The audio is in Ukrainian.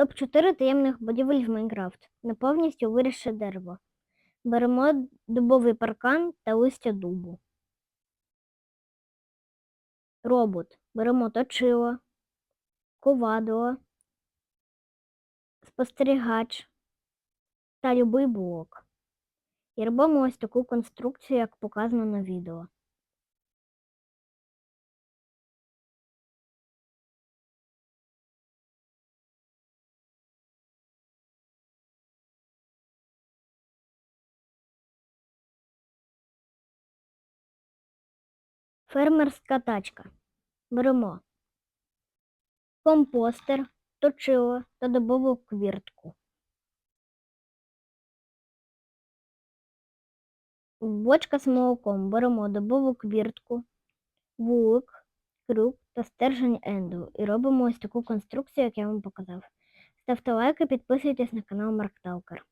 Топ-4 таємних будівель в Майнкрафт. Не повністю виріше дерево. Беремо дубовий паркан та листя дубу. Робот. Беремо точило, ковадло, спостерігач та любий блок. І робимо ось таку конструкцію, як показано на відео. Фермерська тачка. Беремо компостер, точило та дубову квіртку. Бочка з молоком. Беремо дубову квіртку, вулик, крюк та стержень енду. І робимо ось таку конструкцію, як я вам показав. Ставте лайки, підписуйтесь на канал Марк Талкер.